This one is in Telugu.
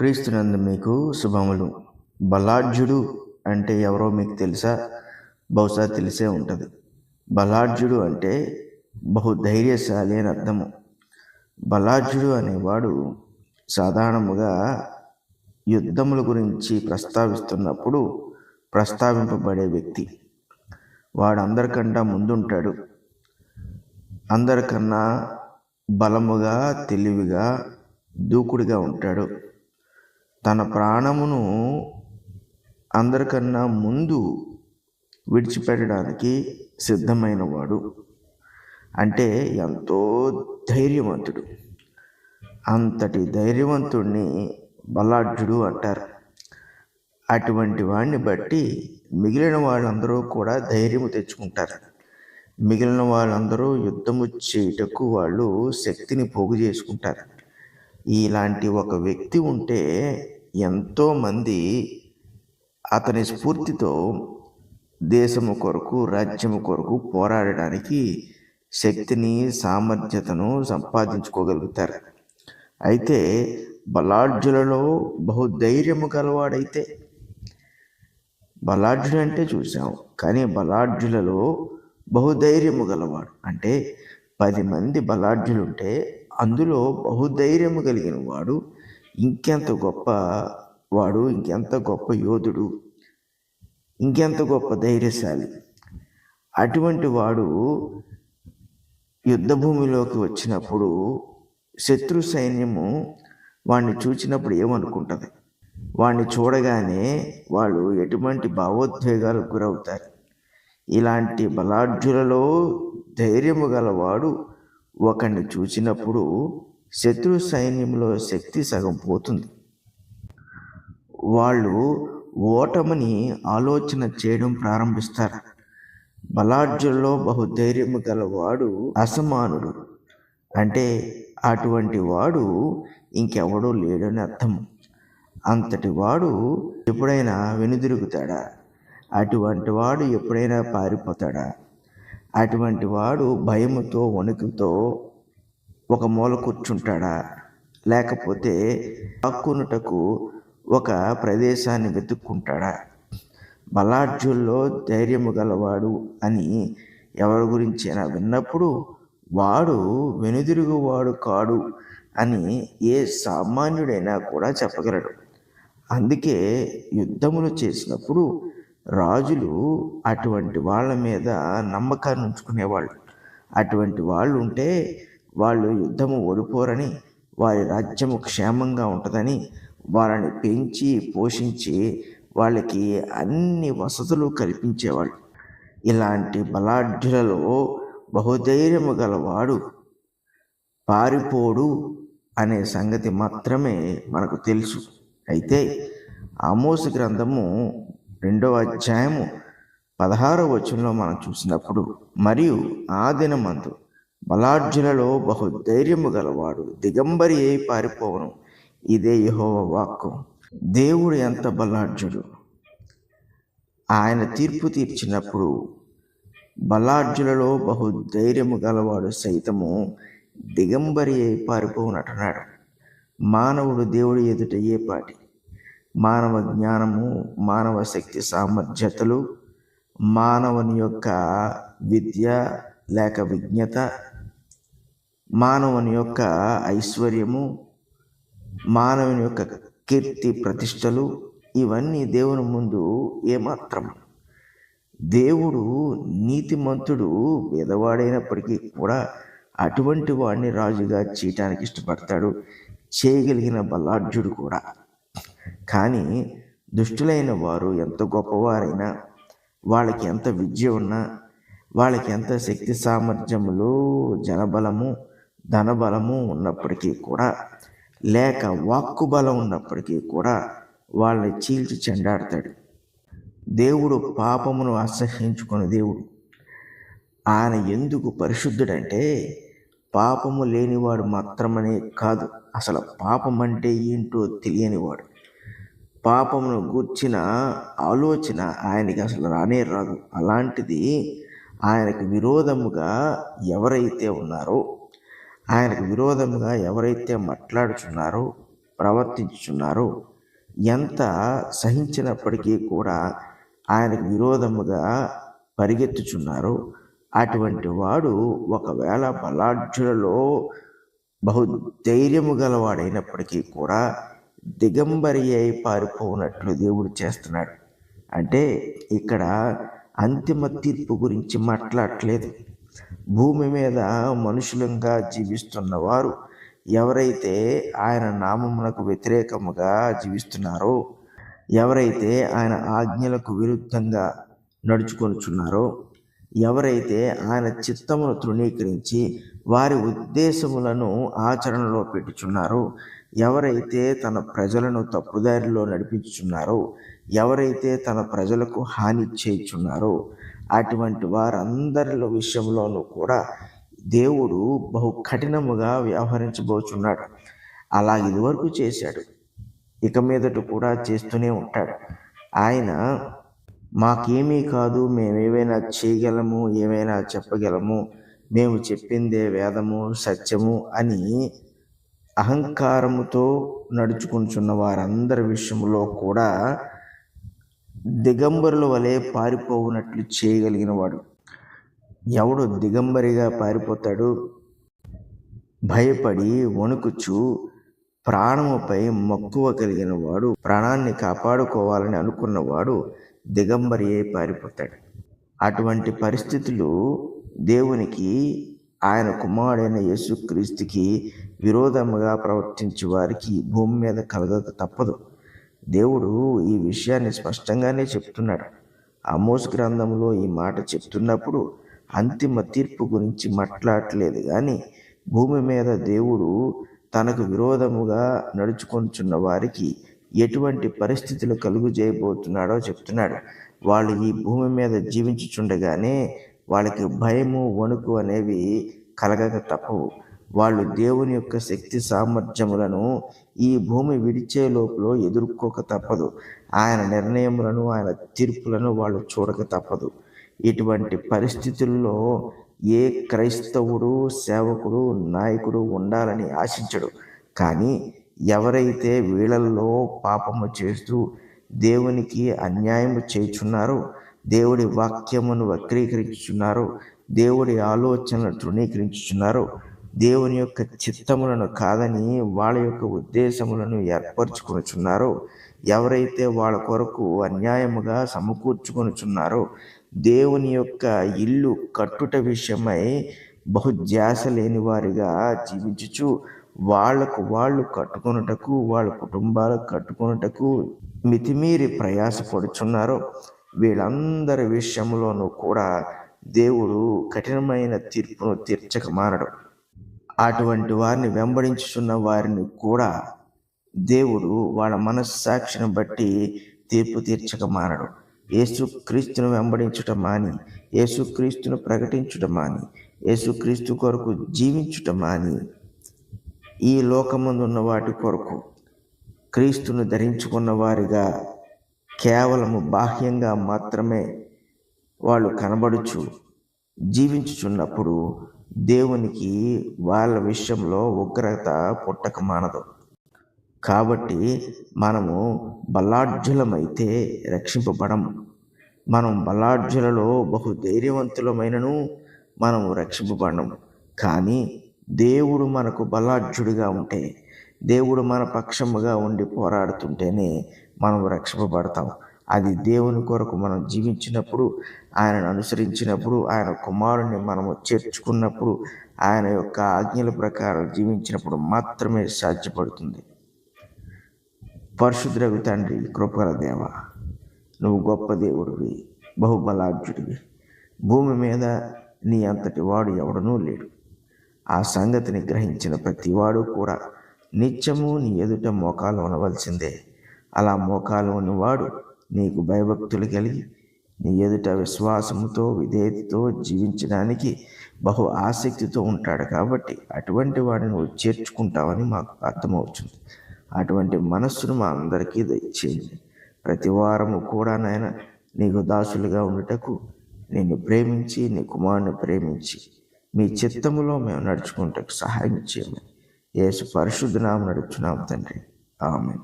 క్రీస్తునందు మీకు శుభములు. బలాఢ్యుడు అంటే ఎవరో మీకు తెలుసా? బహుశా తెలిసే ఉంటుంది. బలాఢ్యుడు అంటే బహు ధైర్యశాలి అని అర్థము. బలాఢ్యుడు అనేవాడు సాధారణముగా యుద్ధముల గురించి ప్రస్తావిస్తున్నప్పుడు ప్రస్తావింపబడే వ్యక్తి. వాడు అందరికన్నా ముందుంటాడు. అందరికన్నా బలముగా తెలివిగా దూకుడుగా ఉంటాడు. తన ప్రాణమును అందరికన్నా ముందు విడిచిపెట్టడానికి సిద్ధమైన వాడు అంటే ఎంతో ధైర్యవంతుడు. అంతటి ధైర్యవంతుడిని బలాఢ్యుడు అంటారు. అటువంటి వాడిని బట్టి మిగిలిన వాళ్ళందరూ కూడా ధైర్యము తెచ్చుకుంటారు. మిగిలిన వాళ్ళందరూ యుద్ధము చేయుటకు వాళ్ళు శక్తిని పోగు చేసుకుంటారు. ఇలాంటి ఒక వ్యక్తి ఉంటే ఎంతోమంది అతని స్ఫూర్తితో దేశము కొరకు రాజ్యము కొరకు పోరాడడానికి శక్తిని సామర్థ్యతను సంపాదించుకోగలుగుతారు. అయితే బలాఢ్యులలో బహుధైర్యము గలవాడైతే బలాఢ్యుడు అంటే చూసాం కానీ బలాఢ్యులలో బహుధైర్యము గలవాడు. అంటే పది మంది బలాఢ్యులుంటే అందులో బహుధైర్యము కలిగిన వాడు ఇంకెంత గొప్ప వాడు ఇంకెంత గొప్ప యోధుడు ఇంకెంత గొప్ప ధైర్యశాలి. అటువంటి వాడు యుద్ధభూమిలోకి వచ్చినప్పుడు శత్రు సైన్యము వాడిని చూచినప్పుడు ఏమనుకుంటుంది? వాడిని చూడగానే వాళ్ళు ఎటువంటి భావోద్వేగాలకు గురవుతారు? ఇలాంటి బలాఢ్యులలో ధైర్యము గలవాడు ఒకరిని చూసినప్పుడు శత్రు సైన్యంలో శక్తి సగం పోతుంది. వాళ్ళు ఓటమిని ఆలోచన చేయడం ప్రారంభిస్తారు. బలాఢ్యుల్లో బహుధైర్యము గలవాడు అసమానుడు. అంటే అటువంటి వాడు ఇంకెవడూ లేడని అర్థం. అంతటి వాడు ఎప్పుడైనా వెనుదిరుగుతాడా? అటువంటి వాడు ఎప్పుడైనా పారిపోతాడా? అటువంటి వాడు భయముతో వణుకుతో ఒక మూల కూర్చుంటాడా? లేకపోతే హక్కునుటకు ఒక ప్రదేశాన్ని వెతుక్కుంటాడా? బలాఢ్యుల్లో ధైర్యము గలవాడు అని ఎవరి గురించైనా విన్నప్పుడు వాడు వెనుదిరుగువాడు కాడు అని ఏ సామాన్యుడైనా కూడా చెప్పగలడు. అందుకే యుద్ధములు చేసినప్పుడు రాజులు అటువంటి వాళ్ళ మీద నమ్మకాన్ని ఉంచుకునేవాళ్ళు. అటువంటి వాళ్ళు ఉంటే వాళ్ళు యుద్ధము ఓడిపోరని వారి రాజ్యము క్షేమంగా ఉంటుందని వాళ్ళని పెంచి పోషించి వాళ్ళకి అన్ని వసతులు కల్పించేవాళ్ళు. ఇలాంటి బలాఢ్యులలో బహుధైర్యము గలవాడు పారిపోడు అనే సంగతి మాత్రమే మనకు తెలుసు. అయితే ఆమోసు గ్రంథము రెండవ అధ్యాయము పదహారవ వచనంలో మనం చూసినప్పుడు మరియు ఆ దినమందు బహు ధైర్యము గలవాడు దిగంబరి అయి పారిపోవను. ఇదే యహోవ వాక్కు. దేవుడు ఎంత బలార్జుడు ఆయన తీర్పు తీర్చినప్పుడు బల్లార్జులలో బహు ధైర్యము గలవాడు సైతము దిగంబరి అయి పారిపోవునట్టున్నాడు. మానవుడు దేవుడి ఎదుట ఏ పాటి? మానవ జ్ఞానము మానవ శక్తి సామర్థ్యతలు మానవుని యొక్క విద్య లేక విజ్ఞత మానవుని యొక్క ఐశ్వర్యము మానవుని యొక్క కీర్తి ప్రతిష్టలు ఇవన్నీ దేవుని ముందు ఏమాత్రం. దేవుడు నీతిమంతుడు పేదవాడైనప్పటికీ కూడా అటువంటి వాడిని రాజుగా చేయటానికి ఇష్టపడతాడు. చేయగలిగిన బలాఢ్యుడు కూడా. కానీ దుష్టులైన వారు ఎంత గొప్పవారైనా వాళ్ళకి ఎంత విద్య ఉన్నా వాళ్ళకి ఎంత శక్తి సామర్థ్యములు జనబలము ధనబలము ఉన్నప్పటికీ కూడా లేక వాక్కు బలం ఉన్నప్పటికీ కూడా వాళ్ళని చీల్చి చెండాడతాడు. దేవుడు పాపమును అసహ్యించుకున్న దేవుడు. ఆయన ఎందుకు పరిశుద్ధుడంటే పాపము లేనివాడు మాత్రమనే కాదు. అసలు పాపం అంటే ఏంటో తెలియనివాడు. పాపమును గూర్చిన ఆలోచన ఆయనకి అసలు రానే రాదు. అలాంటిది ఆయనకు విరోధముగా ఎవరైతే ఉన్నారో ఆయనకు విరోధముగా ఎవరైతే మాట్లాడుచున్నారో ప్రవర్తించుచున్నారో ఎంత సహించినప్పటికీ కూడా ఆయనకు విరోధముగా పరిగెత్తుచున్నారో అటువంటి వాడు ఒకవేళ బలాఢ్యులలో బహు ధైర్యము గలవాడైనప్పటికీ కూడా దిగంబరి అయి పారిపోనట్లు దేవుడు చేస్తున్నాడు. అంటే ఇక్కడ అంతిమ తీర్పు గురించి మాట్లాడట్లేదు. భూమి మీద మనుషులంగా జీవిస్తున్న వారు ఎవరైతే ఆయన నామమునకు వ్యతిరేకముగా జీవిస్తున్నారో ఎవరైతే ఆయన ఆజ్ఞలకు విరుద్ధంగా నడుచుకొనుచున్నారో ఎవరైతే ఆయన చిత్తమును తృణీకరించి వారి ఉద్దేశములను ఆచరణలో పెట్టుచున్నారో. ఎవరైతే తన ప్రజలను తప్పుదారిలో నడిపించుచున్నారో ఎవరైతే తన ప్రజలకు హాని చేయుచున్నారో అటువంటి వారందరిలో విషయంలోనూ కూడా దేవుడు బహు కఠినముగా వ్యవహరించబోచున్నాడు. అలా ఇదివరకు చేశాడు. ఇక మీదట కూడా చేస్తూనే ఉంటాడు. ఆయన మాకేమీ కాదు మేము ఏమైనా చేయగలము ఏమైనా చెప్పగలము మేము చెప్పిందే వేదము సత్యము అని అహంకారముతో నడుచుకుంటున్న వారందరి విషయంలో కూడా దిగంబరుల వలె పారిపోవునట్లు చేయగలిగిన వాడు. ఎవడు దిగంబరిగా పారిపోతాడు? భయపడి వణుకుచు ప్రాణముపై మక్కువ కలిగిన వాడు ప్రాణాన్ని కాపాడుకోవాలని అనుకున్నవాడు దిగంబరియే పారిపోతాడు. అటువంటి పరిస్థితులు దేవునికి ఆయన కుమారుడైన యేసుక్రీస్తుకి విరోధముగా ప్రవర్తించే వారికి భూమి మీద కలగక తప్పదు. దేవుడు ఈ విషయాన్ని స్పష్టంగానే చెప్తున్నాడు. అమోస్ గ్రంథంలో ఈ మాట చెప్తున్నప్పుడు అంతిమ తీర్పు గురించి మాట్లాడట్లేదు కానీ భూమి మీద దేవుడు తనకు విరోధముగా నడుచుకొంచున్న వారికి ఎటువంటి పరిస్థితులు కలుగు చేయబోతున్నాడో చెప్తున్నాడు. వాళ్ళు ఈ భూమి మీద జీవించుచుండగానే వాళ్ళకి భయము వణుకు అనేవి కలగక తప్పవు. వాళ్ళు దేవుని యొక్క శక్తి సామర్థ్యములను ఈ భూమి విడిచే లోపల ఎదుర్కోక తప్పదు. ఆయన నిర్ణయములను ఆయన తీర్పులను వాళ్ళు చూడక తప్పదు. ఇటువంటి పరిస్థితుల్లో ఏ క్రైస్తవుడు సేవకుడు నాయకుడు ఉండాలని ఆశించడు. కానీ ఎవరైతే వీళ్ళల్లో పాపము చేస్తూ దేవునికి అన్యాయం చేయుచున్నారో దేవుడి వాక్యమును వక్రీకరించుచున్నారు. దేవుడి ఆలోచనలు తృణీకరించుచున్నారు. దేవుని యొక్క చిత్తములను కాదని వాళ్ళ యొక్క ఉద్దేశములను ఏర్పరచుకొనుచున్నారో. ఎవరైతే వాళ్ళ కొరకు అన్యాయముగా సమకూర్చుకొనుచున్నారో దేవుని యొక్క ఇల్లు కట్టుట విషయమై బహుధ్యాస లేని వారిగా జీవించుచు వాళ్ళకు వాళ్ళు కట్టుకొనుటకు వాళ్ళ కుటుంబాలకు కట్టుకొనుటకు మితిమీరి ప్రయాసపడుచున్నారు. వీళ్ళందరి విషయంలోనూ కూడా దేవుడు కఠినమైన తీర్పును తీర్చక మారడు. అటువంటి వారిని వెంబడించుచున్న వారిని కూడా దేవుడు వాళ్ళ మనస్సాక్షిని బట్టి తీర్పు తీర్చక మారడు. యేసుక్రీస్తును వెంబడించుట మాని యేసుక్రీస్తును ప్రకటించుట మాని యేసుక్రీస్తు కొరకు జీవించుట మాని ఈ లోకమందున్న వాటి కొరకు క్రీస్తును ధరించుకున్న వారిగా కేవలము బాహ్యంగా మాత్రమే వాళ్ళు కనబడుచు జీవించుచున్నప్పుడు దేవునికి వాళ్ళ విషయంలో ఉగ్రత పుట్టక మానదు. కాబట్టి మనము బలాఢ్యులమైతే రక్షింపబడము. మనం బలాఢ్యులలో బహు ధైర్యవంతులమైనను మనము రక్షింపబడము. కానీ దేవుడు మనకు బలాఢ్యుడిగా ఉంటే దేవుడు మన పక్షముగా ఉండి పోరాడుతుంటేనే మనం రక్షింపబడతాం. అది దేవుని కొరకు మనం జీవించినప్పుడు ఆయనను అనుసరించినప్పుడు ఆయన కుమారుని మనము చేర్చుకున్నప్పుడు ఆయన యొక్క ఆజ్ఞల ప్రకారం జీవించినప్పుడు మాత్రమే సాధ్యపడుతుంది. పరశుద్రవి తండ్రి కృపల దేవ నువ్వు గొప్ప దేవుడివి బహుబలాఢ్యుడివి. భూమి మీద నీ అంతటి వాడు ఎవడనూ లేడు. ఆ సంగతిని గ్రహించిన ప్రతివాడు కూడా నిత్యము నీ ఎదుట మోకాలు ఉండవలసిందే అలా మోకాలు ఉన్నవాడు నీకు భయభక్తులు కలిగి నీ ఎదుట విశ్వాసముతో విధేయతతో జీవించడానికి బహు ఆసక్తితో ఉంటాడు కాబట్టి అటువంటి వాడిని నువ్వు చేర్చుకుంటావని మాకు అర్థమవుతుంది. అటువంటి మనస్సును మా అందరికీ దయచేయండి. ప్రతి వారము కూడా నాయన నీకు దాసులుగా ఉండటకు నిన్ను ప్రేమించి నీ కుమారుని ప్రేమించి మీ చిత్తములో మేము నడుచుకుంటకు సహాయం చేయమని యేసు పరిశుద్ధ నామం నడుచున్నాం తండ్రి. ఆమె